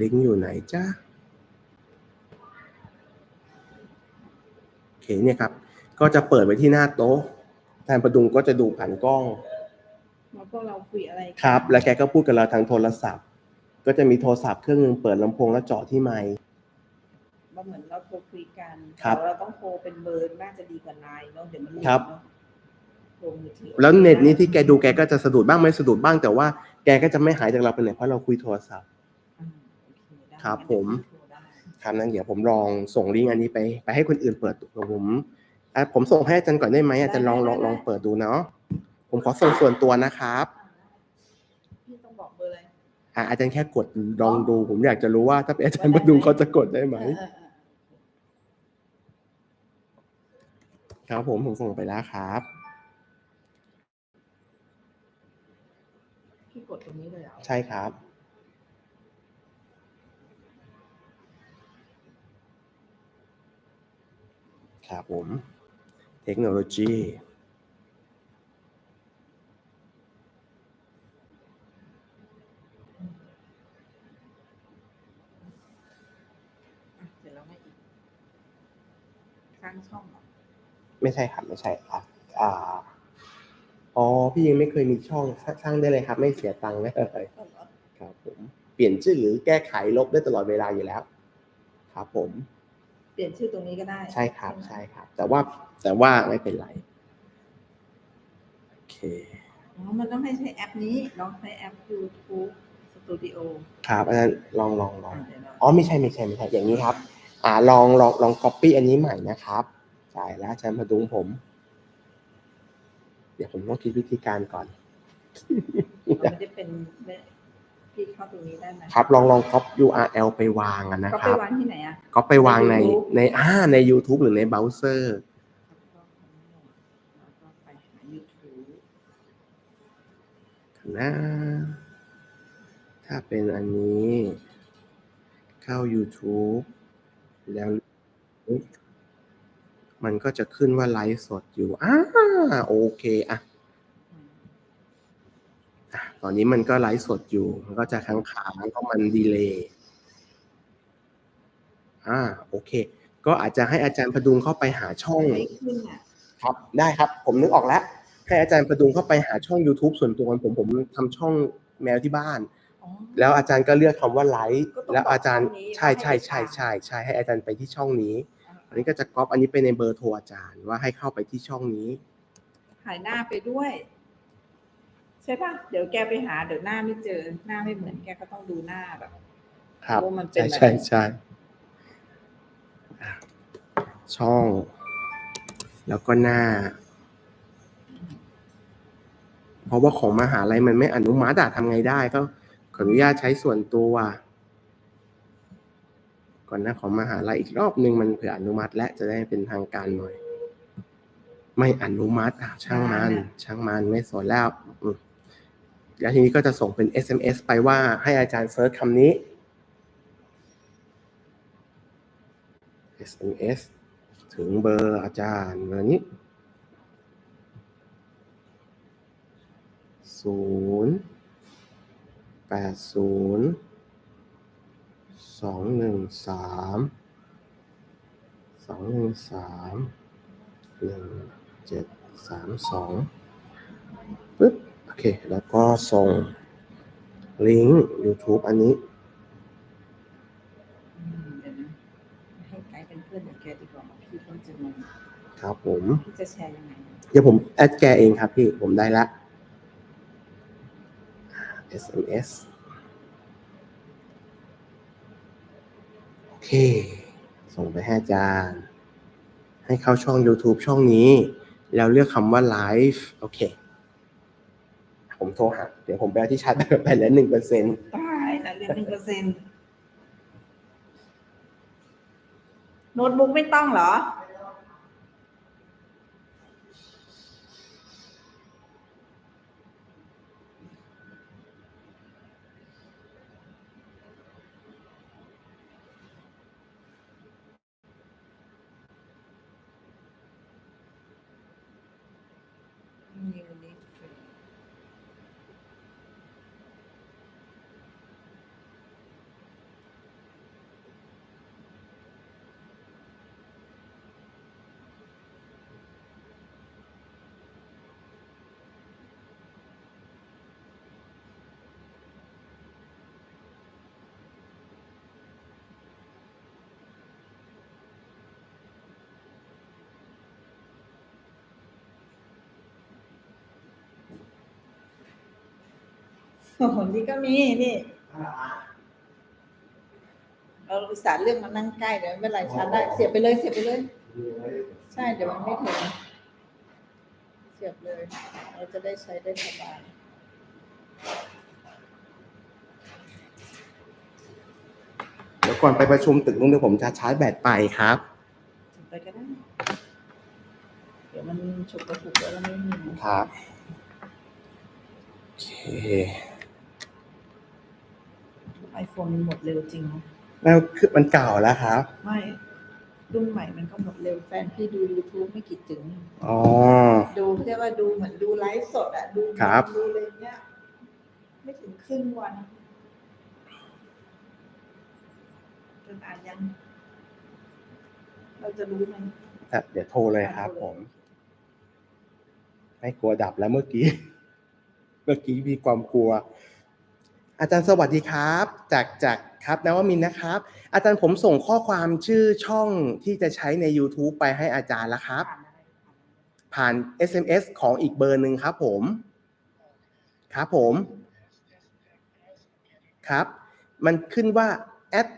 ลิงก์อยู่ไหนจ้าโอเคเนี่ยครับ ก็จะเปิดไว้ที่หน้าโต๊ะอาจารย์ประดุงก็จะดูผ่านกล้องว่าพวกเราคุยอะไรกันครับ แล้วแกก็พูดกับเราทางโทรศัพท์ ก็จะมีโทรศัพท์เครื่องหนึงเปิดลำโพงแล้วเจาะที่ไมค์ ว่าเหมือนเราโทรคุยกันครับแต่เราต้องโทรเป็นเบอร์น่าจะดีกว่าไลน์เนาะเดี๋ยวมันหลุดครับ เนาะโทรมือถือแล้วเน็ตนี้ที่แกดูแกก็จะสะดุดบ้างไม่สะดุดบ้างแต่ว่าแกก็จะไม่หายจากเราไปไหนเพราะเราคุยโทรศัพท์อืมโอเคได้ครับผมโทรได้ครับนั้นเดี๋ยวผมลองส่งลิงก์อันนี้ไป ไปให้คนอื่นเปิดดูผมอะผมส่งให้อาจารย์ก่อนได้ไหมอาจารย์ลองลองลองเปิดดูเนาะผมขอส่งส่วนตัวนะครับพี่ต้องบอกเบอร์อะไรอะอาจารย์แค่กดลองดู ผมอยากจะรู้ว่า ถ้าเป็นอาจารย์มาดูเขาจะกดได้ไหมเออเออเออครับผมผมส่งไปแล้วครับพี่กดตรงนี้เลยเหรอใช่ครับ ครับผม เทคโนโลยีอะเสร็จแล้วไม่อีกข้างช่องเหรอไม่ใช่ครับไม่ใช่ครับอ่าอ๋อพี่ยังไม่เคยมีช่องสร้างได้เลยครับ ไม่เสียตังค์เลยเออเหรอครับผมเปลี่ยนชื่อหรือแก้ไขลบได้ตลอดเวลาอยู่แล้ว ครับผม เปลี่ยนชื่อตรงนี้ก็ได้ ใช่ครับไหมใช่ครับ แต่ว่าแต่ว่าไม่เป็นไรโอเคอ๋อมันต้องให้ใช้แอปนี้ลองใช้แอป YouTube Studio ครับอาจารย์ลองลองลองอะเดี๋ยวเราอ๋อไม่ใช่ไม่ใช่ไม่ใช่อย่างนี้ครับ อ่าลองลองลอง copy อันนี้ใหม่นะครับใช่แล้วอาจารย์มาดุงผม เดี๋ยวผมต้องคิดวิธีการก่อนมันไม่ได้เป็นไม่ พี่เข้าตรงนี้ได้ไหมครับลองลอง copy URL ไปวางอะนะก็คไปรับวางที่ไหนอะ ก็ไปวางในใน YouTube ในอ่าใน YouTube หรือในเบราว์เซอร์ แล้วก็ไปหา YouTube นะถ้าเป็นอันนี้เข้า YouTube แล้วมันก็จะขึ้นว่าไลฟ์สดอยู่อ่าโอเคอะ อะตอนนี้มันก็ไลฟ์สดอยู่ มันก็จะค้างคาเพราะมันดีเลย์อ่าโอเค ก็อาจจะให้อาจารย์พดุงเข้าไปหาช่องไม่ขึ้นอะครับได้ครับ ผมนึกออกแล้ว ให้อาจารย์พดุงเข้าไปหาช่อง YouTube ส่วนตัวของผมผมทำช่องแมวที่บ้านอ๋อแล้วอาจารย์ก็เลือกคำว่าไลฟ์ก็ต้องแล้วอาจารย์บอกช่องนี้ใช่ใช่ว่าให้ใช่ไปตามใช่ใช่ให้อาจารย์ไปที่ช่องนี้อะอันนี้ก็จะก๊อปอันนี้ไปในเบอร์โทรอาจารย์ว่าให้เข้าไปที่ช่องนี้ถ่ายหน้าไปด้วย ใช่ป่ะเดี๋ยวแกไปหาเดี๋ยวหน้าไม่เจอหน้าไม่เหมือนแกก็ต้องดูหน้าแบบครับว่ามันเป็นใช่อะไรใช่ใช่อะช่อง แล้วก็หน้า เพราะว่าของมหาลัยมันไม่อนุมัติอะทำไงได้ก็ขออนุญาตใช้ส่วนตัวก่อนหน้าของมหาลัยอีกรอบหนึ่งมันเผื่ออนุมัติ และจะได้เป็นทางการหน่อย ไม่อนุมัติอะช่างมัน ช่างมันไม่สนแล้วอืม แล้วทีนี้ก็จะส่งเป็น SMS ไปว่าให้อาจารย์เซิร์ชคำนี้ SMS ถึงเบอร์อาจารย์เบอร์นี้ศูนย์แปดศูนย์สองหนึ่งสามสองหนึ่งสามหนึ่งเจ็ดสามสองปึ๊บ เค แล้วก็ส่งลิงก์ YouTube อันนี้อืมเดี๋ยวนะให้ไกด์เป็นเพื่อนกับแกดีกว่าพี่ก็จะงงครับผม พี่จะแชร์ยังไงเดี๋ยวผมแอดแกเองครับพี่ ผมได้ละ SMS โอเค ส่งไปให้อาจารย์ ให้เข้าช่อง YouTube ช่องนี้ แล้วเลือกคำว่า Live โอเคผม โทรหาเดี๋ยวผมไปเอาที่ชาร์จไปแล้วหนึ่งเปอร์เซ็นต์ตายแล้วเหลือหนึ่งเปอร์เซ็นต์โน้ตบุ๊กไม่ต้องเหรอ New link free โคนนี้ก็มีนี่เราอุตส่าห์เรื่องมานั่งใกล้เดี๋ยวไม่เป็นไรชาร์จได้ เสียบไปเลย เสียบไปเลย ใช่เดี๋ยวมันไม่ถึงเสียบเลย เราจะได้ใช้ได้สบายเดี๋ยวก่อนไปประชุมตึกนู้นเดี๋ยวผมจะชาร์จแบตไปครับไปก็ได้ เดี๋ยวมันฉุกกระถุกแล้วไม่มี ครับโอเค ไอโฟนมันหมดเร็วจริงนะแล้วคือมันเก่าแล้วครับ ไม่รุ่นใหม่มันก็หมดเร็วแฟนพี่ดู YouTube ไม่กี่ถึง อ๋อ ดูเรียกว่าดูเหมือนดูไลฟ์สดอะดูครับ ดูเลยเนี้ยไม่ถึงครึ่งวันจนอ่านยัง เราจะรู้มันอะเดี๋ยวโทรเลยครับผม ไม่กลัวดับแล้วเมื่อกี้ เมื่อกี้มีความกลัว อาจารย์สวัสดีครับ จากจากครับนวมินนะครับ อาจารย์ผมส่งข้อความชื่อช่องที่จะใช้ใน YouTube ไปให้อาจารย์แล้วครับ ผ่าน SMS ของอีกเบอร์หนึ่งครับผม ครับผม ครับ มันขึ้นว่า at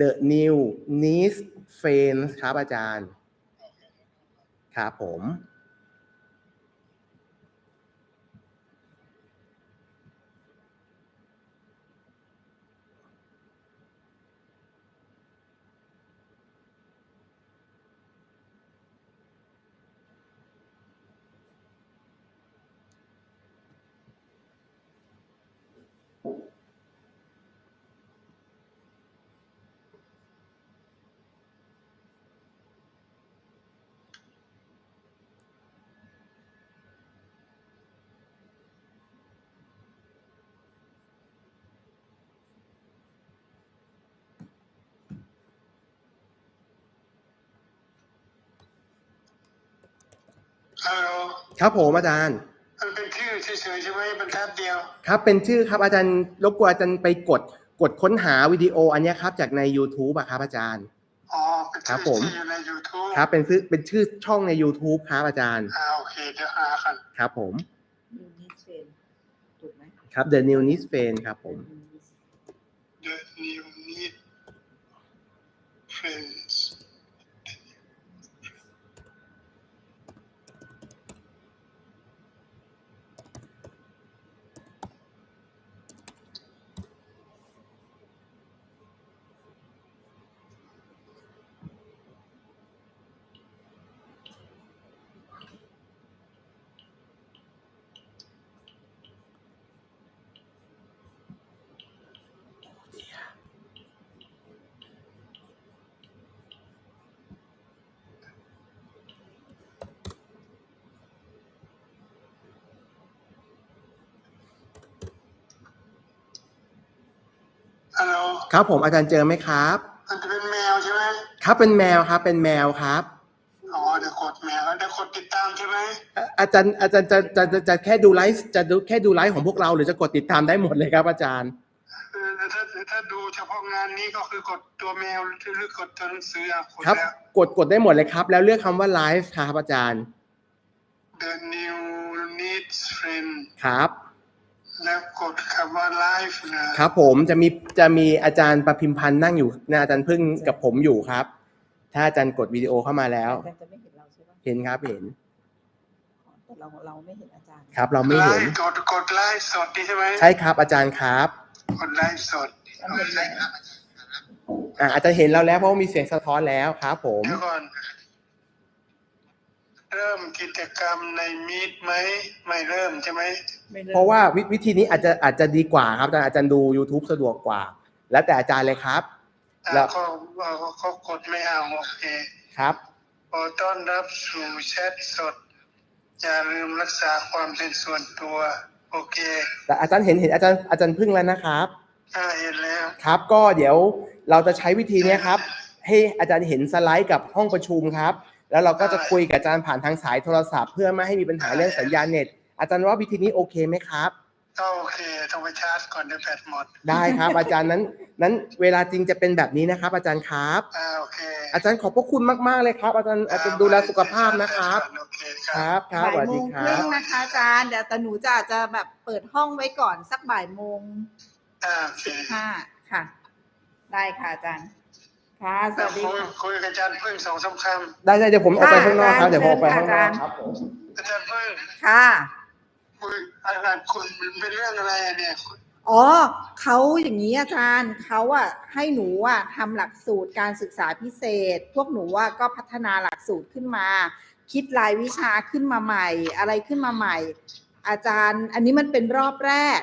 the new niece friends ครับอาจารย์ ครับผม ฮัลโหลครับผมอาจารย์ มันเป็นชื่อเฉยๆใช่ไหมบรรทัดเดียว ครับเป็นชื่อครับอาจารย์รบกวนอาจารย์ไปกดกดค้นหาวิดีโออันเนี้ยครับจากใน YouTube อะครับอาจารย์ อ๋อ เป็นครัชื่บอผม ที่อยู่ใน YouTube ครับเป็นชื่อเป็นชื่อช่องใน YouTube ครับอาจารย์อ่าโอเคเดี๋ยวหากันครับผมยูนิเชนถูกไหมครับ The New Nice Friend ครับผม The New Need Friends ฮัลโหล ครับผมอาจารย์เจอไหมครับ มันจะเป็นแมวใช่ไหมครับเป็นแมวครับ เป็นแมวครับอ๋อเดี๋ยวกดแมวแล้วเดี๋ยวกดติดตามใช่ไหมอะอาจารย์อาจารย์จะจะจะจะแค่ดูไลฟ์จะดูแค่ดูไลฟ์ของพวกเราหรือจะกดติดตามได้หมดเลยครับ อาจารย์ เออแล้วถ้าถ้าดูเฉพาะงานนี้ก็คือกดตัวแมวหรือกดตัวหนังสืออะกดครับ แล้วกดกดได้หมดเลยครับ แล้วเลือกคำว่าไลฟ์ครับอาจารย์ The New Needs Friend ครับ แล้วกดคำว่า Live นะครับผมจะมีจะมีอาจารย์ประพิมพันธ์นั่งอยู่นะอาจารย์พึ่งกับผมอยู่ครับ ถ้าอาจารย์กดวิดีโอเข้ามาแล้วอาจารย์จะไม่เห็นเราใช่ไหมเห็นครับเห็นแต่เราเราไม่เห็นอาจารย์ครับ เราไม่เห็นไลฟ์กดกดไลฟ์สดนี่ใช่ไหมใช่ครับ อาจารย์ครับกดไลฟ์สดอาจารย์เห็นไหมอ่าอาจารย์เห็นเราแล้วเพราะว่ามีเสียงสะท้อนแล้วครับผมเดี๋ยวก่อน เริ่มกิจกรรมในมีดไหมไม่เริ่มใช่ไหมไม่มเพราะว่าวิวิธีนี้อาจจะอาจจะดีกว่าครับอาจารย์อาจารย์ดู YouTube สะดวกกว่า แล้วแต่อาจารย์เลยครับ อ่าแล้ว เขาเขาเขากดไม่เอาโอเคครับ ขอต้อนรับสู่แชทสด อย่าลืมรักษาความเป็นส่วนตัว โอเคแต่อาจารย์เห็นเห็นอาจารย์อาจารย์พึ่งแล้วนะครับ อ่าเห็นแล้ว ครับ ก็เดี๋ยวเราจะใช้วิธีเนี้ยครับ ให้อาจารย์เห็นสไลด์กับห้องประชุมครับ แล้วเราก็จะคุยกับอาจารย์ผ่านทางสายโทรศัพท์ เพื่อไม่ให้มีปัญหาเรื่องสัญญาณเน็ต อาจารย์ว่าวิธีนี้โอเคไหมครับก็โอเคต้องไปชาร์จก่อนเดี๋ยวแบตหมด ได้ครับ อาจารย์นั้น นั้นเวลาจริงจะเป็นแบบนี้นะครับ อาจารย์ครับอ่าโอเค อาจารย์ขอบพระคุณมากๆเลยครับ อาจารย์อาจารย์ดูแลสุขภาพนะครับโอเคคครับรับครับสบ่าวัยสโมดีงคครึ่รับงนะคะอาจารย์เดี๋ยวแต่หนูจะอาจจะแบบเปิดห้องไว้ก่อนสักบ่ายโมงอ่าโอเคห้าค่ะ ได้ค่ะอาจารย์ ค่ะสแล้ววัสดีคุยค่ะ คุยกับอาจารย์พึ่งสองสามคได้ได้เดี๋ยวผมออกไปข้างนอกครับค่ะเดี๋ยวผมออกไปข้างนอกอาจารย์ครับผมำอาจารย์พึ่งค่ะ คุยอะไรคุณเป็นเรื่องอะไรอะเนี่ยอ๋อเขาอย่างนี้อาจารย์เขาอะให้หนูอะทำหลักสูตรการศึกษาพิเศษ พวกหนูอะก็พัฒนาหลักสูตรขึ้นมา คิดรายวิชาขึ้นมาใหม่ อะไรขึ้นมาใหม่ อาจารย์ อันนี้มันเป็นรอบแรก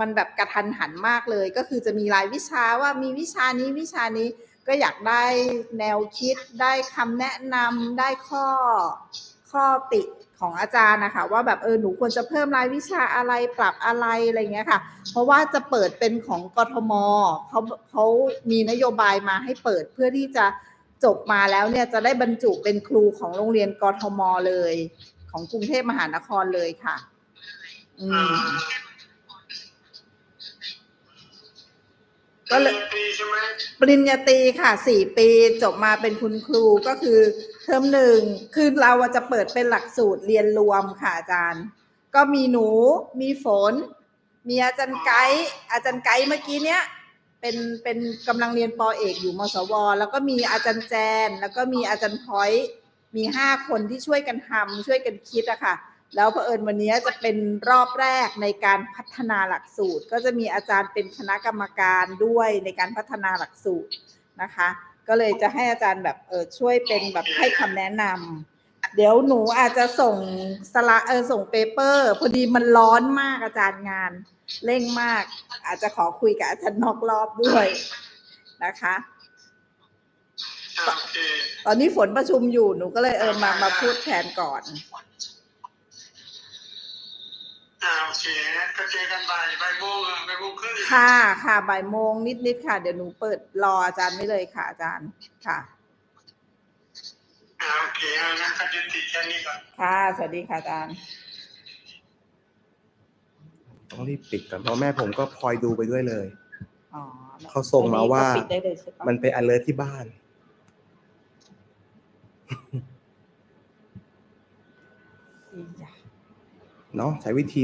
มันแบบกระทันหันมากเลย ก็คือจะมีรายวิชาว่ามีวิชานี้วิชานี้ก็อยากได้แนวคิดได้คำแนะนำได้ข้อข้อติของอาจารย์นะคะว่าแบบเออหนูควรจะเพิ่มรายวิชาอะไรปรับอะไรอะไรเงี้ยค่ะ เพราะว่าจะเปิดเป็นของกทมเขาเขามีนโยบายมาให้เปิดเพื่อที่จะจบมาแล้วเนี่ยจะได้บรรจุเป็นครูของโรงเรียนกทมเลย ของกรุงเทพมหานครเลยค่ะ อืม ก็เลยปีใช่ไหมปริญญาตรีค่ะสี่ปีจบมาเป็นคุณครูก็คือเทอมหนึ่งคือเราอะจะเปิดเป็นหลักสูตรเรียนรวมค่ะอาจารย์ ก็มีหนูมีฝน มีอาจารย์ไกด์อาจารย์ไกด์เมื่อกี้เนี้ยเป็นเป็นกำลังเรียนปอเอกอยู่มสว แล้วก็มีอาจารย์แจน แล้วก็มีอาจารย์พอยต์มีห้าคนที่ช่วยกันทำช่วยกันคิดอะค่ะ แล้วเผอิญวันนี้จะเป็นรอบแรกในการพัฒนาหลักสูตร ก็จะมีอาจารย์เป็นคณะกรรมการด้วยในการพัฒนาหลักสูตรนะคะ ก็เลยจะให้อาจารย์แบบเออช่วยเป็นแบบให้คำแนะนำเดี๋ยวหนูอาจจะส่งสละเออส่งเปเปอร์พอดีมันร้อนมากอาจารย์งานเร่งมาก อาจจะขอคุยกับอาจารย์นอกรอบด้วยนะคะอ่าโอเคตอนนี้ฝนประชุมอยู่หนูก็เลยเออมามาพูดแทนก่อน อ่าโอเคก็เจอกันบ่ายบ่ายโมงอะบ่ายโมงครึ่งค่ะ ค่ะ บ่ายโมงนิดๆค่ะ เดี๋ยวหนูเปิดรออาจารย์ไม่เลยค่ะ อาจารย์ ค่ะ อ่าโอเคเอางั้นก็ยุติแค่นี้ก่อน ค่ะ สวัสดีค่ะอาจารย์ ต้องรีบปิดก่อนเพราะแม่ผมก็พลอยดูไปด้วยเลย อ๋อเขาส่งมาว่าปิดได้เลยใช่ปะมันเป็น alert ที่บ้าน อีหยะเนาะใช้วิธี